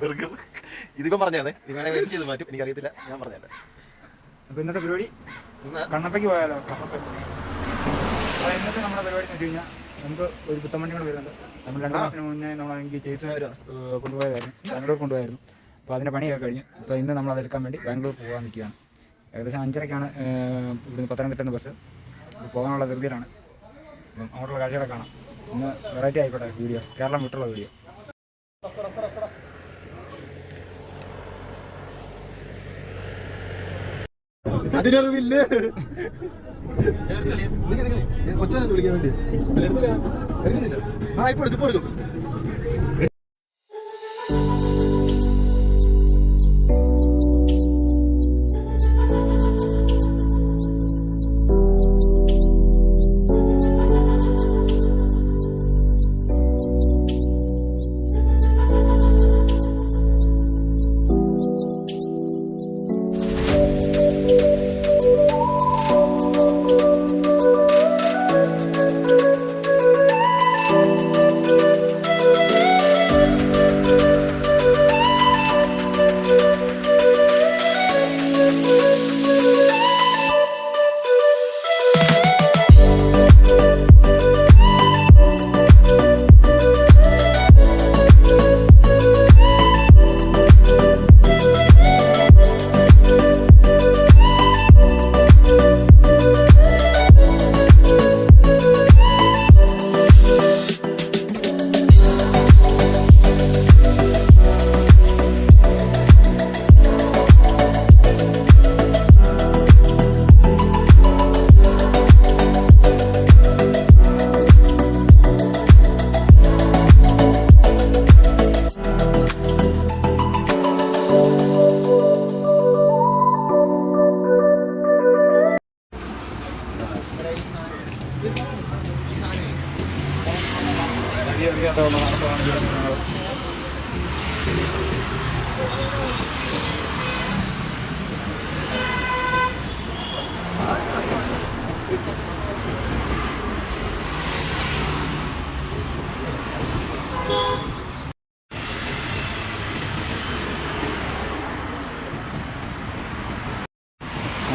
Burger ഇതിപ്പം പറഞ്ഞാണേ നീ വേണേ വെയിറ്റ് ചെയ്ത് മാറ്റും. എനിക്കറിയത്തില്ല. ഞാൻ അപ്പൊ ഇന്നത്തെ പരിപാടി? ഇന്ന് കണ്ണപ്പയ്ക്ക് പോയാലോ? കണ്ണപ്പയ്ക്ക്. അപ്പോൾ ഇന്നത്തെ നമ്മുടെ പരിപാടി എന്ന് വെച്ച് കഴിഞ്ഞാൽ നമുക്ക് ഒരു പുത്തമ്പണ്ടി കൂടെ വരുന്നുണ്ട്. നമ്മൾ രണ്ടു മാസത്തിന് മുന്നേ നമ്മൾ എനിക്ക് ചേസ് കൊണ്ടുപോയതായിരുന്നു. ബാംഗ്ലൂർ കൊണ്ടുപോയായിരുന്നു. അപ്പോൾ അതിന്റെ പണിയൊക്കെ കഴിഞ്ഞു അപ്പോൾ ഇന്ന് നമ്മൾ അതെടുക്കാൻ വേണ്ടി ബാംഗ്ലൂർ പോകാൻ നിൽക്കുകയാണ്. ഏകദേശം അഞ്ചരയ്ക്കാണ് ഏഹ്, ഇവിടുന്ന് പത്തനംതിട്ട ബസ്. പോകാനുള്ള ധൃതിയിലാണ്. അപ്പം അങ്ങോട്ടുള്ള കാഴ്ചകളെ കാണാം. ഇന്ന് വെറൈറ്റി ആയിക്കോട്ടെ വീഡിയോ കേരളം വിട്ടുള്ള വീഡിയോ അതിനറിവില്ലേ. കൊച്ചാനൊന്ന് വിളിക്കാൻ വേണ്ടി. ആ ഇപ്പൊ എടുക്കും ഇപ്പൊ എടുക്കും.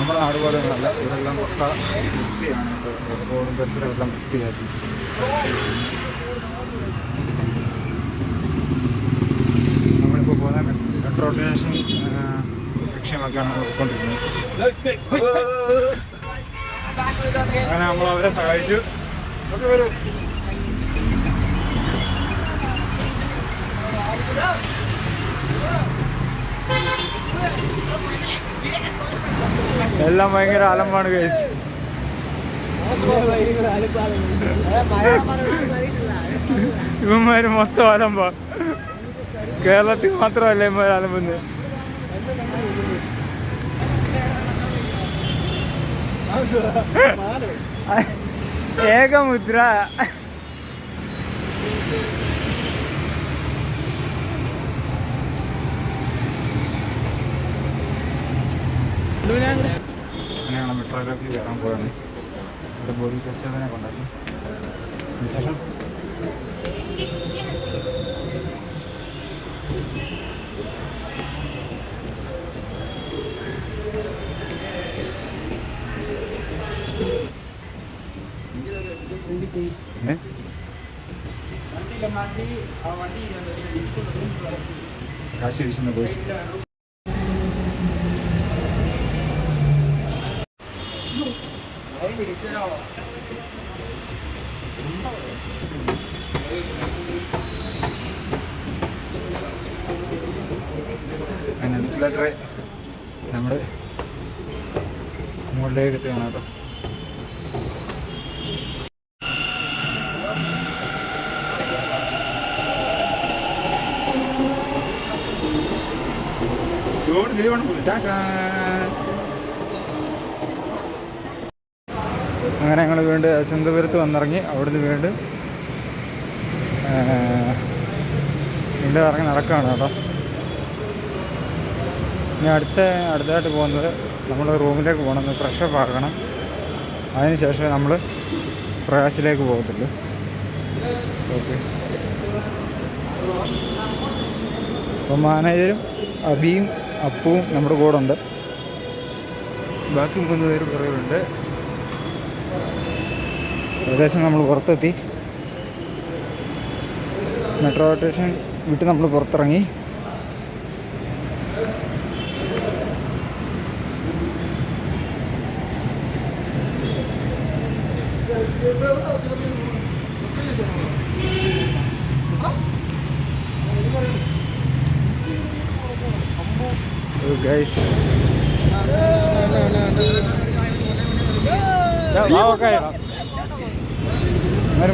നമ്മുടെ നാട് പോലെ ഒന്നുമല്ല. ഇതെല്ലാം പക്ക വൃത്തിയാണ് പരിസരം എല്ലാം വൃത്തിയാക്കി. നമ്മളിപ്പോൾ പോകുന്ന മെട്രോ സ്റ്റേഷൻ ലക്ഷ്യമാക്കിയാണ് നമ്മൾ പോയിക്കൊണ്ടിരിക്കുന്നത് അങ്ങനെ നമ്മൾ അവരെ സഹായിച്ചു. വരൂ എല്ലാം ഭയങ്കര അലമ്പാണ് കേസ് ഇവന്മാര് മൊത്തം അലമ്പാ. കേരളത്തിൽ മാത്രമല്ല ഇവന്മാർ അലമ്പുന്നത്. ഏകമുദ്ര. അങ്ങനെയാണ് മെട്രോയിലേക്ക് കയറാൻ പോവാണ് ഇവിടെ ബോഡി പരിശോധന കൊണ്ടായിരുന്നു അതിനുശേഷം? കാശ് വീശുന്ന കോശി. അങ്ങനെ ഞങ്ങൾ വീണ്ടും സിന്ധുപുരത്ത് വന്നിറങ്ങി അവിടുന്ന് വീണ്ടും വീണ്ടും ഇറങ്ങി നടക്കുകയാണ് കേട്ടോ. ഇനി അടുത്ത അടുത്തായിട്ട് പോകുന്നത് നമ്മൾ റൂമിലേക്ക് പോകണം ഫ്രഷപ്പ് ആക്കണം. അതിന് ശേഷമേ നമ്മൾ പ്രകാശിലേക്ക് പോകത്തുള്ളൂ. ഓക്കെ. അപ്പം മാനേജരും അബിയും അപ്പുവും നമ്മുടെ കൂടെ ഉണ്ട് ബാക്കി മൂന്ന് പേര് പുറകിലുണ്ട് ഏകദേശം നമ്മൾ പുറത്തെത്തി. മെട്രോ സ്റ്റേഷൻ വിട്ട് നമ്മൾ പുറത്തിറങ്ങി ഗൈസ് ഓക്കെ അങ്ങനെ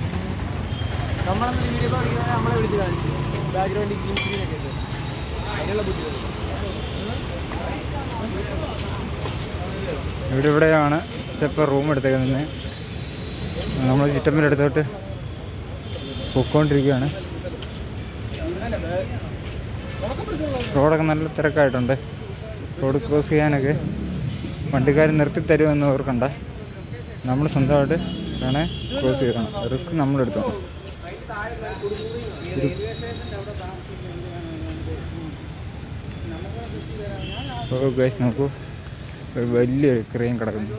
നമ്മളൊന്ന് വീഡിയോ കാണിക്കാൻ നമ്മളെ വിളിച്ച് കാണിച്ചു ബാക്ക്ഗ്രൗണ്ടിൽ ഗ്രീൻ സ്ക്രീനൊക്കെ ഉണ്ട് അതിനുള്ള ബുദ്ധിമുട്ട്. ഇവിടെ ഇവിടെയാണ് സ്റ്റെപ്പ് റൂം എടുത്തേക്കുന്നത് നമ്മൾ ചിറ്റമ്മിന്റെ അടുത്തോട്ട് പൊക്കോണ്ടിരിക്കുകയാണ്. റോഡൊക്കെ നല്ല തിരക്കായിട്ടുണ്ട്. റോഡ് ക്രോസ് ചെയ്യാനൊക്കെ വണ്ടിക്കാർ നിർത്തി തരുമെന്ന് ഓർക്കണ്ട നമ്മൾ സ്വന്തമായിട്ട് വേണേൽ ക്രോസ് ചെയ്യണം റിസ്ക് നമ്മളെടുത്തു ഓ ഗൈസ് നോക്കൂ. ഒരു വലിയൊരു ക്രെയിൻ കിടക്കുന്നു.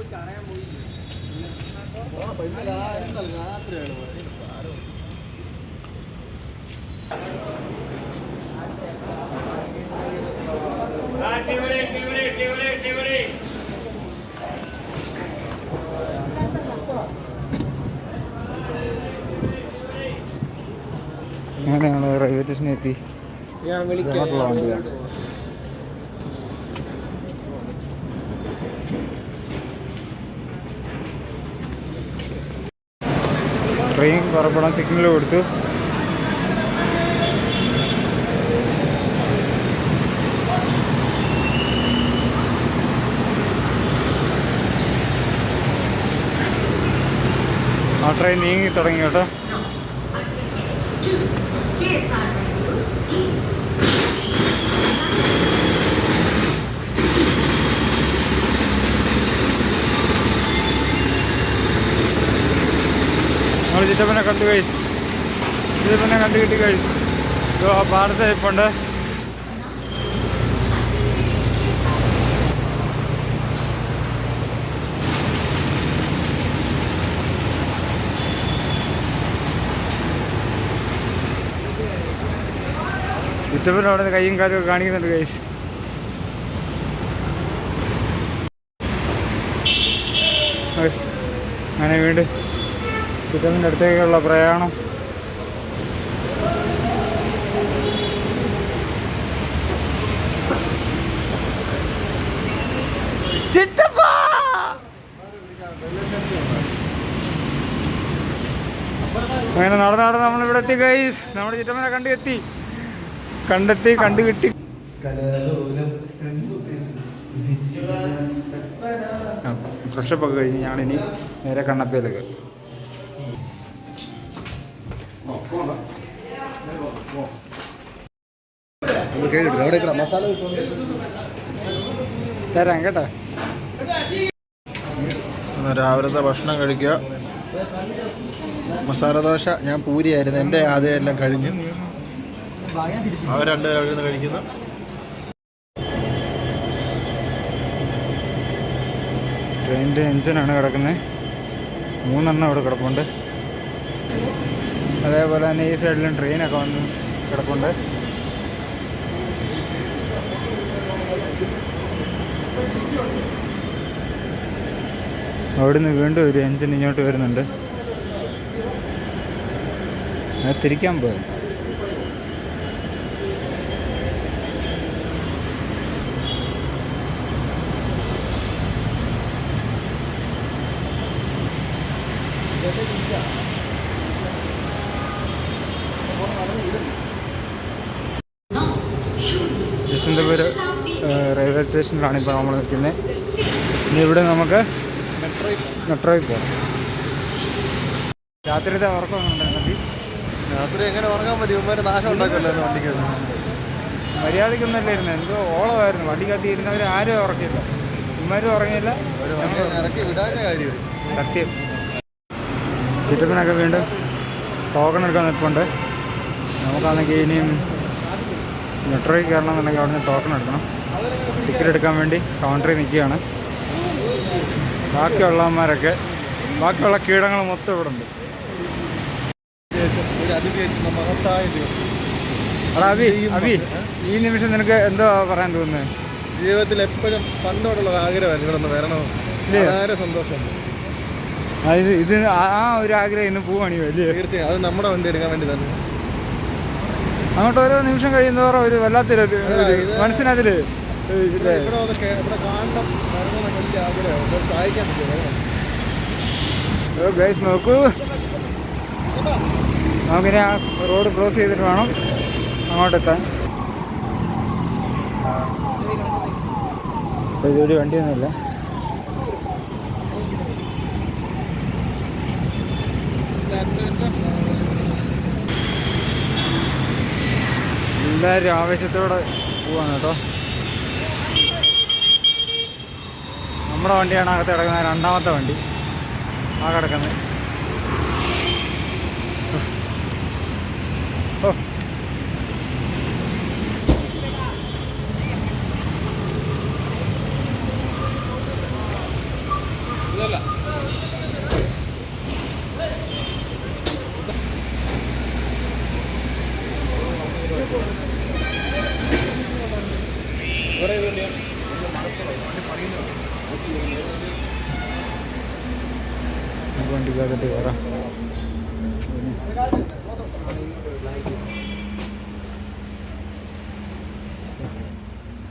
അങ്ങനെയാണ് ഞാൻ ഇങ്ങോട്ടുള്ള വണ്ടിയാണ് ട്രെയിൻ പുറപ്പെടാൻ സിഗ്നൽ കൊടുത്തു. ആ ട്രെയിൻ നീങ്ങി തുടങ്ങി കേട്ടോ. നമ്മൾ ചിറ്റപ്പനെ കണ്ടു കഴിച്ചു ചിറ്റപ്പനെ കണ്ടു കിട്ടി കഴിച്ചു ആ പാടത്തെ ഇപ്പുണ്ട് ചിറ്റപ്പൻ അവിടെ നിന്ന് കൈയും കാലും ഒക്കെ കാണിക്കുന്നുണ്ട് കഴിച്ചു അങ്ങനെ വീണ്ടും ചിറ്റപ്പന്റെ അടുത്തേക്കുള്ള പ്രയാണം. അങ്ങനെ നടന്ന് നടന്ന് നമ്മളിവിടെ എത്തി ഗൈസ് നമ്മുടെ ചിറ്റമ്മനെ കണ്ടു എത്തി കണ്ടെത്തി കണ്ടു കിട്ടി ഫ്രഷപ്പ് ഒക്കെ കഴിഞ്ഞ് ഞാനിനി നേരെ കണ്ണപ്പയിലേക്ക്. തരാം കേട്ടോ. രാവിലത്തെ ഭക്ഷണം കഴിക്കുക. മസാല ദോശ ഞാൻ പൂരിയായിരുന്നു. എന്റെ ആദ്യം എല്ലാം കഴിഞ്ഞു. അവർ രണ്ടുപേരും അവിടെ നിന്ന് കഴിക്കുന്നു. ട്രെയിനിന്റെ എഞ്ചിനാണ് കിടക്കുന്നത്. മൂന്നെണ്ണം അവിടെ കിടപ്പുണ്ട്. അതേപോലെ തന്നെ ഈ സൈഡിലും ട്രെയിനൊക്കെ വന്ന് കിടപ്പുണ്ട്. അവിടുന്ന് വീണ്ടും ഒരു എഞ്ചിൻ ഇങ്ങോട്ട് വരുന്നുണ്ട്. തിരിക്കാൻ പോയി സ്റ്റേഷനിലാണ് ഇപ്പോൾ നമ്മൾ നിൽക്കുന്നത്. ഇനി ഇവിടെ നമുക്ക് മെട്രോയിൽ പോകാം. രാത്രിത്തെ ഉറക്കമൊന്നുണ്ടായിരുന്നു രാത്രി എങ്ങനെ ഉറങ്ങാൻ പറ്റും? ഇവന്മാര് നാശം ഉണ്ടാക്കുമല്ലോ വണ്ടിക്ക് മര്യാദക്കൊന്നല്ലായിരുന്നു എന്തോ ഓളമായിരുന്നു. വണ്ടിക്കകത്ത് ഇരുന്നവർ ആരും ഉറക്കില്ല ഇമാരും ഉറങ്ങിയില്ല. ഇറക്കി കാര്യം സത്യം. ചിറ്റപ്പനൊക്കെ വീണ്ടും ടോക്കൺ എടുക്കാൻ നിൽപ്പുണ്ട്. നമുക്കാണെങ്കിൽ ഇനിയും മെട്രോയിൽ കയറണമെന്നുണ്ടെങ്കിൽ അവിടെ നിന്ന് ടോക്കൺ എടുക്കണം. ടിക്കറ്റ് എടുക്കാൻ വേണ്ടി കൗണ്ടറിൽ നിൽക്കുകയാണ്. ബാക്കിയുള്ളവന്മാരൊക്കെ ബാക്കിയുള്ള കീടങ്ങൾ മൊത്തം ഇവിടെ ഉണ്ട്. എടാ അബി അബി ഈ നിമിഷം നിനക്ക് എന്തോ പറയാൻ തോന്നുന്നത്? ജീവിതത്തിൽ എപ്പോഴും പണ്ടോടുള്ള ആഗ്രഹമായിരുന്നു ഇവിടെ ഒന്ന് വരണം വളരെ സന്തോഷം. ഇത് ആ ഒരു ആഗ്രഹം ഇന്ന് പോവാണ് വലിയ തീർച്ചയായും. അത് നമ്മുടെ വണ്ടി എടുക്കാൻ വേണ്ടി തന്നെ. അങ്ങോട്ട് ഓരോ നിമിഷം കഴിയുന്നതോറും ഒരു വല്ലാത്തൊരു മനസ്സിനതിൽ ഇവിടെ ഇവിടെ വലിയ ആഗ്രഹം. നോക്കൂ. നമുക്കിനി ആ റോഡ് ക്രോസ് ചെയ്തിട്ട് വേണം അങ്ങോട്ടെത്താൻ. ഇതൊരു വണ്ടിയൊന്നുമില്ല. എല്ലാവരും ആവേശത്തോടെ പോവാണ് കേട്ടോ. നമ്മുടെ വണ്ടിയാണ് അകത്ത് കിടക്കുന്നത് രണ്ടാമത്തെ വണ്ടി. ആ കിടക്കുന്നത്. വണ്ടിക്കകത്തിട്ട് കയറാം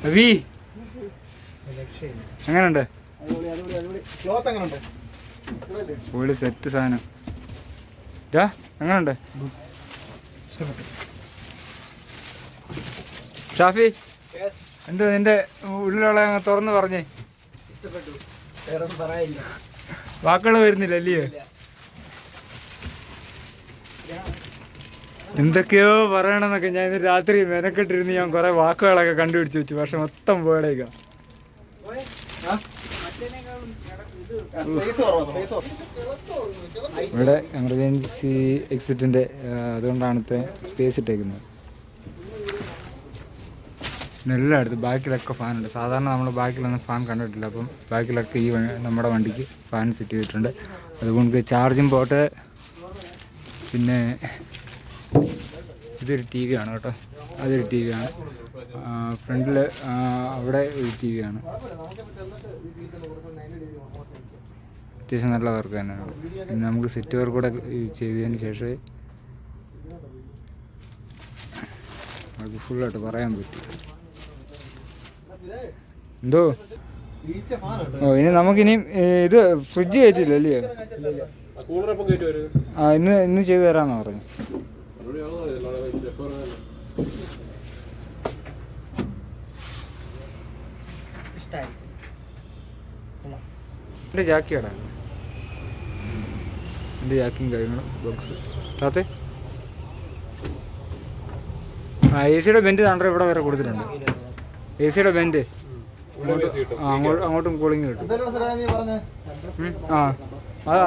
അബി എങ്ങനെയുണ്ട് പുള്ളി സെറ്റ് സാധനം. ഡാ എങ്ങനെയുണ്ട് ഷാഫി എന്ത് നിന്റെ ഉള്ളിലുള്ള തുറന്ന് പറഞ്ഞേ. ഇഷ്ടപ്പെട്ടു. വേറെ ഒന്നും പറയാനില്ല. വാക്കുകൾ വരുന്നില്ല അല്ലയോ എന്തൊക്കെയോ പറയണമെന്നൊക്കെ ഞാൻ ഇന്ന് രാത്രി മെനക്കെട്ടിരുന്ന് ഞാൻ കുറെ വാക്കുകളൊക്കെ കണ്ടുപിടിച്ച് വെച്ചു. പക്ഷെ മൊത്തം പോയടേക്ക ഇവിടെ എമർജൻസി എക്സിറ്റിന്റെ അതുകൊണ്ടാണ് ഇത്രയും സ്പേസ് ഇട്ടേക്കുന്നത്. പിന്നെ എല്ലായിടത്തും ബാക്കിലൊക്കെ ഫാനുണ്ട് സാധാരണ നമ്മൾ ബാക്കിലൊന്നും ഫാൻ കണ്ടിട്ടില്ല. അപ്പം ബാക്കിലൊക്കെ ഈ നമ്മുടെ വണ്ടിക്ക് ഫാൻ സെറ്റ് ചെയ്തിട്ടുണ്ട്. അതുകൊണ്ട് ചാർജും പോട്ട്. പിന്നെ ഇതൊരു ടി വി ആണ് കേട്ടോ. അതൊരു ടി വി ആണ് ഫ്രണ്ടിൽ അവിടെ ഒരു ടി വി ആണ്. അത്യാവശ്യം നല്ല വർക്ക് തന്നെയാണ് പിന്നെ നമുക്ക് സെറ്റ് വർക്ക് കൂടെ ചെയ്തതിന് ശേഷമേ നമുക്ക് ഫുള്ളായിട്ട് പറയാൻ പറ്റും. എന്തോ? ഓ ഇനി നമുക്കിനി ഇത് ഫ്രിഡ്ജ് കയറ്റില്ല അല്ലയോ ആ ഇന്ന് ഇന്ന് ചെയ്തു തരാമെന്ന് പറഞ്ഞു. എന്റെ ജാക്കി കടാ എന്റെ ജാക്കിയും കാര്യങ്ങളും ബോക്സ് താത്തേ? ആ എ സിയുടെ ബെൻഡ് താണ്ടോ ഇവിടെ വരെ കൊടുത്തിട്ടുണ്ട്. എ സിയുടെ ബെന്റ് അങ്ങോട്ട് അങ്ങോട്ട് കൂളിങ് കിട്ടും. ആ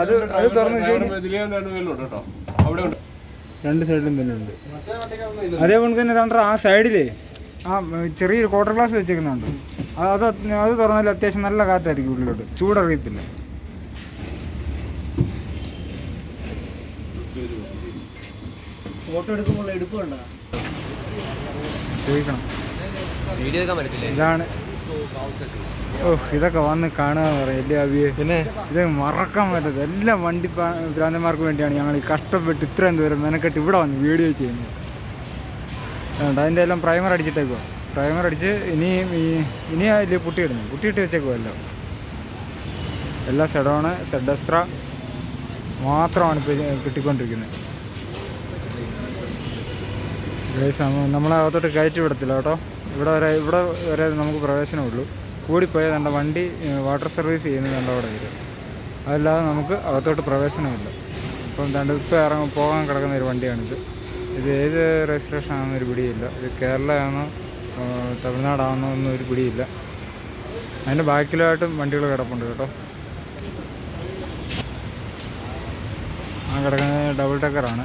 അത് അത് തുറന്ന് വെച്ച് രണ്ട് അവിടെ ഉണ്ട്. രണ്ട് സൈഡിലും തന്നെ ഉണ്ട്. മറ്റേ വണ്ടിക്കൊന്നും ഇല്ല. അതേപോലെ തന്നെ താണ്ടെ ആ സൈഡിലേ ആ ചെറിയൊരു ക്വാർട്ടർ ഗ്ലാസ് വെച്ചേക്കുന്നുണ്ട്. അത് അത് അത് തുറന്നാൽ അത്യാവശ്യം നല്ല കാറ്റായിരിക്കും ഉള്ളിലോട്ട്. ചൂടറിയത്തില്ല. ഫോട്ടോ എടുക്കുമ്പോൾ എടുപ്പുണ്ടോ ചോദിക്കണം. വീഡിയോ എടുക്കാൻ പറ്റത്തില്ല? ഇതാണ് ഓ ഇതൊക്കെ വന്ന് കാണുക എന്ന് പറയും എല്ലാ അവിയെ പിന്നെ? ഇത് മറക്കാൻ പറ്റത്തില്ല എല്ലാ വണ്ടി ഭ്രാന്തന്മാർക്ക് വേണ്ടിയാണ് ഞങ്ങൾ ഈ കഷ്ടപ്പെട്ട് ഇത്രയും ദൂരം മെനക്കെട്ട് ഇവിടെ വന്ന് വീഡിയോ ചെയ്യുന്നത്. അതുകൊണ്ട് അതിന്റെ എല്ലാം പ്രൈമർ അടിച്ചിട്ടേക്കുക പ്രൈമർ അടിച്ച് ഇനിയും ഈ ഇനി അതിൽ പുട്ടിയിടുന്നു പുട്ടിയിട്ട് വെച്ചേക്കുമല്ലോ എല്ലാം. സെഡോണ് സെഡസ്ത്ര മാത്രമാണ് ഇപ്പോൾ കിട്ടിക്കൊണ്ടിരിക്കുന്നത്. നമ്മളെ അകത്തോട്ട് കയറ്റി വിടത്തില്ല കേട്ടോ. ഇവിടെ വരെ ഇവിടെ വരെ നമുക്ക് പ്രവേശനമുള്ളൂ കൂടിപ്പോയാൽ നമ്മുടെ വണ്ടി വാട്ടർ സർവീസ് ചെയ്യുന്നത് നമ്മുടെ അവിടെ വരും. അതല്ലാതെ നമുക്ക് അകത്തോട്ട് പ്രവേശനമില്ല. ഇപ്പം രണ്ട് ഇപ്പം പോകാൻ കിടക്കുന്ന ഒരു വണ്ടിയാണിത്. ഇത് ഏത് രജിസ്ട്രേഷൻ ആണെന്ന് ഒരു പിടിയില്ല. ഇത് കേരളമാണോ തമിഴ്നാടാണോ ഒന്നും ഒരു പിടിയില്ല. അതിന്റെ ബാക്കിലായിട്ടും വണ്ടികൾ കിടപ്പുണ്ട് കേട്ടോ. ആ കിടക്കുന്നത് ഡബിൾ ടക്കറാണ്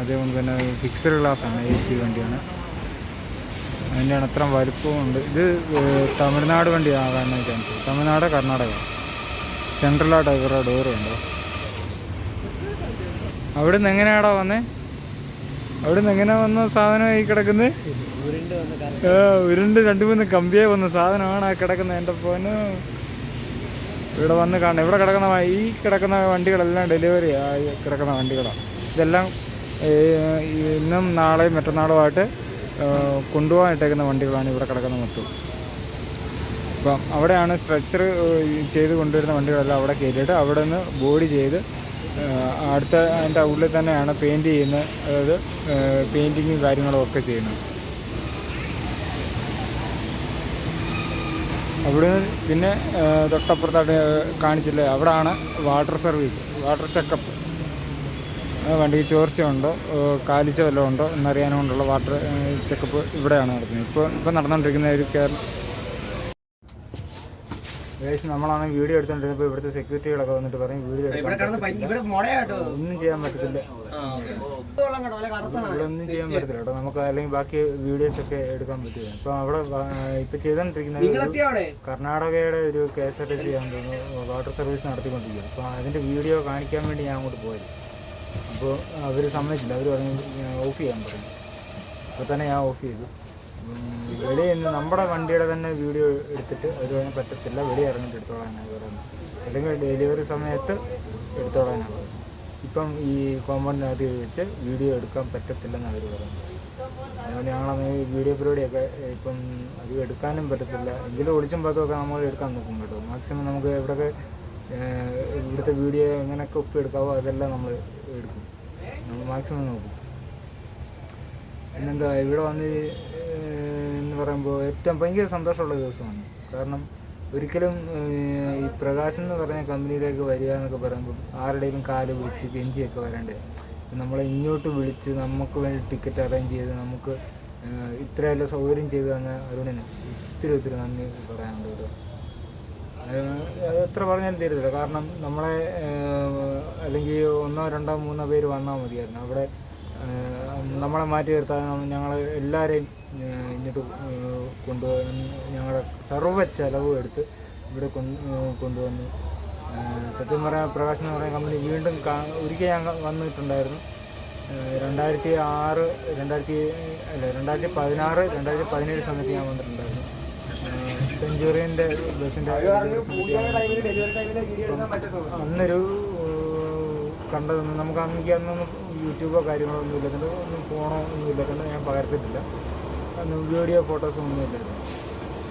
അതേപോലെ തന്നെ ഫിക്സഡ് ഗ്ലാസ്സാണ് എ സി വണ്ടിയാണ്. അതിന്റെയാണ് അത്ര വലിപ്പമുണ്ട് ഇത് തമിഴ്നാട് വണ്ടി ആകാനാണ് ചാൻസ് തമിഴ്നാട് കർണാടക. സെൻട്രലായിട്ട് ഇവരുടെ ഡോറ് ഉണ്ടോ. അവിടെ നിന്ന് എങ്ങനെയാടാ വന്നേ? അവിടെ നിന്ന് എങ്ങനെ വന്ന സാധനം ഈ കിടക്കുന്നത് ഉരുണ്ട് രണ്ട് മൂന്ന് കമ്പിയായി വന്ന സാധനമാണ് ആ കിടക്കുന്നത് എന്റെ പോന് ഇവിടെ വന്ന് കാണണം ഇവിടെ കിടക്കുന്ന ഈ കിടക്കുന്ന വണ്ടികളെല്ലാം ഡെലിവറി കിടക്കുന്ന വണ്ടികളാണ്. ഇതെല്ലാം ഇന്നും നാളെയും മറ്റന്നാളുമായിട്ട് ഇട്ടേക്കുന്ന വണ്ടികളാണ് ഇവിടെ കിടക്കുന്ന മൊത്തം. അപ്പം അവിടെയാണ് സ്ട്രെച്ചർ ചെയ്ത് കൊണ്ടുവരുന്ന വണ്ടികളെല്ലാം അവിടെ കയറ്റിയിട്ട് അവിടെ നിന്ന് ബോഡി ചെയ്ത് അടുത്ത അതിന്റെ ഉള്ളിൽ തന്നെയാണ് പെയിന്റ് ചെയ്യുന്നത് അതായത് പെയിന്റിങ്ങും കാര്യങ്ങളും ഒക്കെ ചെയ്യുന്നത്. അവിടെ പിന്നെ തൊട്ടപ്പുറത്തായിട്ട് കാണിച്ചില്ലേ അവിടെയാണ് വാട്ടർ സർവീസ് വാട്ടർ ചെക്കപ്പ് വണ്ടിക്ക് ചോർച്ചയുണ്ടോ കാലിച്ച വല്ലതും ഉണ്ടോ എന്നറിയാൻ കൊണ്ടുള്ള വാട്ടർ ചെക്കപ്പ് ഇവിടെയാണ് നടത്തുന്നത്. ഇപ്പോൾ ഇപ്പോൾ നടന്നുകൊണ്ടിരിക്കുന്ന ഒരു കേരള ഏകദേശം നമ്മളാണ് വീഡിയോ എടുത്തുകൊണ്ടിരുന്നപ്പോൾ ഇവിടുത്തെ സെക്യൂരിറ്റികളൊക്കെ വന്നിട്ട് പറയും വീഡിയോ ഒന്നും ചെയ്യാൻ പറ്റത്തില്ല. ഇവിടെ ഒന്നും ചെയ്യാൻ പറ്റത്തില്ല കേട്ടോ. നമുക്ക് അല്ലെങ്കിൽ ബാക്കി വീഡിയോസ് ഒക്കെ എടുക്കാൻ പറ്റില്ല. ഇപ്പൊ അവിടെ ഇപ്പൊ ചെയ്തോണ്ടിരിക്കുന്ന കർണാടകയുടെ ഒരു K S R T C water service നടത്തിക്കൊണ്ടിരിക്കുക അപ്പൊ അതിന്റെ വീഡിയോ കാണിക്കാൻ വേണ്ടി ഞാൻ അങ്ങോട്ട് പോയത്. അപ്പോൾ അവർ സമ്മതിച്ചില്ല. അവർ പറഞ്ഞു ഓഫ് ചെയ്യാൻ പറഞ്ഞു. അപ്പോൾ തന്നെ ഞാൻ ഓഫ് ചെയ്തു. വെളി നമ്മുടെ വണ്ടിയുടെ തന്നെ വീഡിയോ എടുത്തിട്ട് അവർ പറഞ്ഞാൽ പറ്റത്തില്ല. വെളി ഇറങ്ങിയിട്ട് എടുത്തോളാനാണ് പറയുന്നത് അല്ലെങ്കിൽ ഡെലിവറി സമയത്ത് എടുത്തോളാനാണ് പറയുന്നത് ഇപ്പം ഈ കോമ്പൗണ്ടിനകത്ത് വെച്ച് വീഡിയോ എടുക്കാൻ പറ്റത്തില്ലെന്ന് അവർ പറയുന്നത് അതുകൊണ്ട് ഞങ്ങളന്ന് വീഡിയോ പരിപാടിയൊക്കെ ഇപ്പം അധികം എടുക്കാനും പറ്റത്തില്ല. എങ്കിലും ഒളിച്ചും പത്തുമൊക്കെ നമ്മൾ എടുക്കാൻ നോക്കും കേട്ടോ. മാക്സിമം നമുക്ക് എവിടെയൊക്കെ ഇവിടുത്തെ വീഡിയോ എങ്ങനെയൊക്കെ ഒപ്പിയെടുക്കാവോ അതെല്ലാം നമ്മൾ എടുക്കും. നമ്മൾ മാക്സിമം നോക്കും. പിന്നെന്താ ഇവിടെ വന്ന് എന്ന് പറയുമ്പോൾ ഏറ്റവും ഭയങ്കര സന്തോഷമുള്ള ദിവസമാണ്. കാരണം ഒരിക്കലും ഈ പ്രകാശ് എന്ന് പറഞ്ഞ കമ്പനിയിലേക്ക് വരിക എന്നൊക്കെ പറയുമ്പോൾ ആരുടെയും കാൽ പിടിച്ച് കെഞ്ചിയൊക്കെ വരണ്ടേ? നമ്മളെ ഇങ്ങോട്ട് വിളിച്ച് നമുക്ക് വേണ്ടി ടിക്കറ്റ് അറേഞ്ച് ചെയ്ത് നമുക്ക് ഇത്രയെല്ലാം സൗകര്യം ചെയ്തു തന്ന അരുണിന് ഒത്തിരി ഒത്തിരി നന്ദി പറയാനുണ്ട് കേട്ടോ എത്ര പറഞ്ഞാലും തീരത്തില്ല. കാരണം നമ്മളെ അല്ലെങ്കിൽ ഒന്നോ രണ്ടോ മൂന്നോ പേര് വന്നാൽ മതിയായിരുന്നു. അവിടെ നമ്മളെ മാറ്റി നിർത്താൻ ഞങ്ങൾ എല്ലാവരെയും ഇങ്ങോട്ട് കൊണ്ടുപോകാൻ ഞങ്ങളുടെ സർവ ചെലവും എടുത്ത് ഇവിടെ കൊണ്ട് കൊണ്ടുവന്നു സത്യം പറയാൻ പ്രകാശ് എന്ന് പറയുന്ന കമ്പനി വീണ്ടും ഒരിക്കൽ ഞാൻ വന്നിട്ടുണ്ടായിരുന്നു. രണ്ടായിരത്തി ആറ് രണ്ടായിരത്തി അല്ല രണ്ടായിരത്തി പതിനാറ് രണ്ടായിരത്തി പതിനേഴ് സമയത്ത് ഞാൻ വന്നിട്ടുണ്ടായിരുന്നു. സെഞ്ചുറിയന്റെ ബസ്സിന്റെ അന്നൊരു കണ്ടതൊന്നും നമുക്ക് അന്നെങ്കിൽ അന്നൊന്നും യൂട്യൂബോ കാര്യങ്ങളോ ഒന്നും ഇല്ലാത്തത് ഒന്നും ഫോണോ ഒന്നും ഇല്ലാത്തത് ഞാൻ പകർത്തിട്ടില്ല. അന്ന് വീഡിയോ ഫോട്ടോസും ഒന്നും ഇല്ലായിരുന്നു.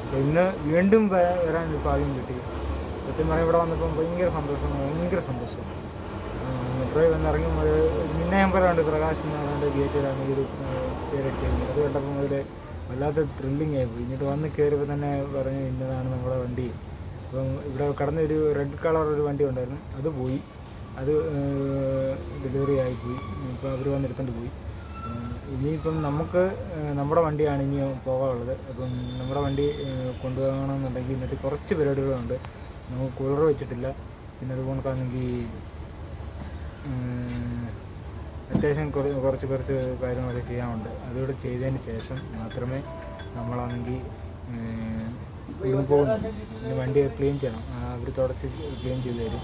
അപ്പോൾ ഇന്ന് വീണ്ടും വരാൻ ഒരു ഭാഗ്യം കിട്ടി. സത്യം പറയാൻ ഇവിടെ വന്നപ്പോൾ ഭയങ്കര സന്തോഷം ഭയങ്കര സന്തോഷം. മെട്രോയിൽ വന്ന് ഇറങ്ങി മുതൽ ഞാൻ പറയാണ്ട് പ്രകാശ് എന്ന് പറഞ്ഞിട്ട് ഗേറ്റിലാണ് ഈ ഒരു പേരടിച്ചിരുന്നത്. അത് കണ്ടപ്പോൾ മുതൽ വല്ലാത്ത ത്രില്ലിങ് ആയി പോയി എന്നിട്ട് വന്ന് കയറിയപ്പോൾ തന്നെ പറഞ്ഞു ഇന്നതാണ് നമ്മുടെ വണ്ടി. അപ്പം ഇവിടെ കടന്ന ഒരു റെഡ് കളർ ഒരു വണ്ടി ഉണ്ടായിരുന്നു. അത് പോയി. അത് ഡെലിവറി ആയിപ്പോയി ഇപ്പോൾ അവർ വന്നെടുത്തോണ്ട് പോയി. ഇനിയിപ്പം നമുക്ക് നമ്മുടെ വണ്ടിയാണ് ഇനി പോകാനുള്ളത്. അപ്പം നമ്മുടെ വണ്ടി കൊണ്ടുപോകണമെന്നുണ്ടെങ്കിൽ ഇന്നത്തെ കുറച്ച് പരിപാടികളുണ്ട്. നമുക്ക് കൂളർ വെച്ചിട്ടില്ല. പിന്നെ അതുപോലെ അതുകൊണ്ടാണെങ്കിൽ അത്യാവശ്യം കുറച്ച് കുറച്ച് കാര്യങ്ങളൊക്കെ ചെയ്യാനുണ്ട്. അതുകൂടെ ചെയ്തതിന് ശേഷം മാത്രമേ നമ്മളാണെങ്കിൽ ഇവിടുന്ന് പോകുന്നു. വണ്ടി ക്ലീൻ ചെയ്യണം. അവർ തുടച്ച് ക്ലീൻ ചെയ്ത് തരും.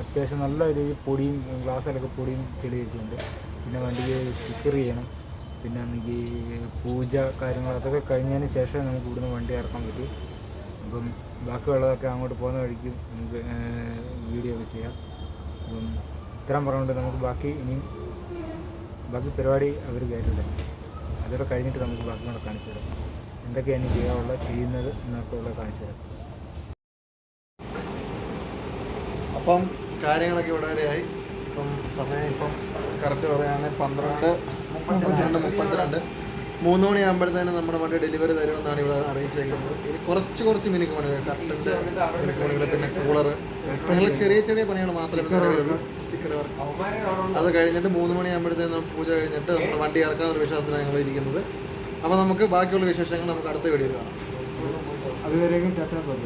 അത്യാവശ്യം നല്ല രീതിയിൽ പൊടിയും ഗ്ലാസ്സിലൊക്കെ പൊടിയും ചെളിയൊക്കെയുണ്ട്. പിന്നെ വണ്ടിക്ക് സ്റ്റിക്കർ ചെയ്യണം. പിന്നെ ആണെങ്കിൽ പൂജ കാര്യങ്ങൾ അതൊക്കെ കഴിഞ്ഞതിന് ശേഷം നമുക്ക് ഇവിടുന്ന് വണ്ടി ഇറക്കാൻ പറ്റൂ. അപ്പം ബാക്കിയുള്ളതൊക്കെ അങ്ങോട്ട് പോകുന്ന വഴിക്ക് നമുക്ക് വീഡിയോ ഒക്കെ ചെയ്യാം. അപ്പം ഇത്രയും പറഞ്ഞുകൊണ്ട് നമുക്ക് ബാക്കി ഇനിയും ബാക്കി പരിപാടി അവർ കയറ്റില്ല അതോടെ കഴിഞ്ഞിട്ട് നമുക്ക് ബാക്കി കൂടെ കാണിച്ചു തരാം. എന്തൊക്കെയാണ് ഇനി ചെയ്യാനുള്ള ചെയ്യുന്നത് എന്നൊക്കെ ഉള്ളത് കാണിച്ചു തരാം. അപ്പം കാര്യങ്ങളൊക്കെ ഇവിടെ വരെയായി. ഇപ്പം സമയം ഇപ്പം കറക്റ്റ് പറയുകയാണെങ്കിൽ പന്ത്രണ്ട് മുപ്പത്തിരണ്ട് മുപ്പത്തിരണ്ട്. മൂന്ന് മണിയാകുമ്പോഴത്തേനും നമ്മുടെ വണ്ടി ഡെലിവറി തരുമെന്നാണ് ഇവിടെ അറിയിച്ചേക്കുന്നത്. ഇനി കുറച്ച് കുറച്ച് മിനുക്ക് പണികൾ കറണ്ടിന്റെ മിനുക്ക് പണികൾ പിന്നെ കൂളർ അങ്ങനെ ചെറിയ ചെറിയ പണികൾ മാത്രമേ സ്റ്റിക്കർ വർക്ക് അത് കഴിഞ്ഞിട്ട് മൂന്ന് മണിയാകുമ്പോഴത്തേനും പൂജ കഴിഞ്ഞിട്ട് നമ്മൾ വണ്ടി ഇറക്കാനുള്ള വിശ്വാസത്തിലാണ് ഞങ്ങൾ ഇരിക്കുന്നത്. അപ്പോൾ നമുക്ക് ബാക്കിയുള്ള വിശേഷങ്ങൾ നമുക്ക് അടുത്ത വീഡിയോയിൽ കാണാം. അതുവരെയും ടാറ്റാ ബൈ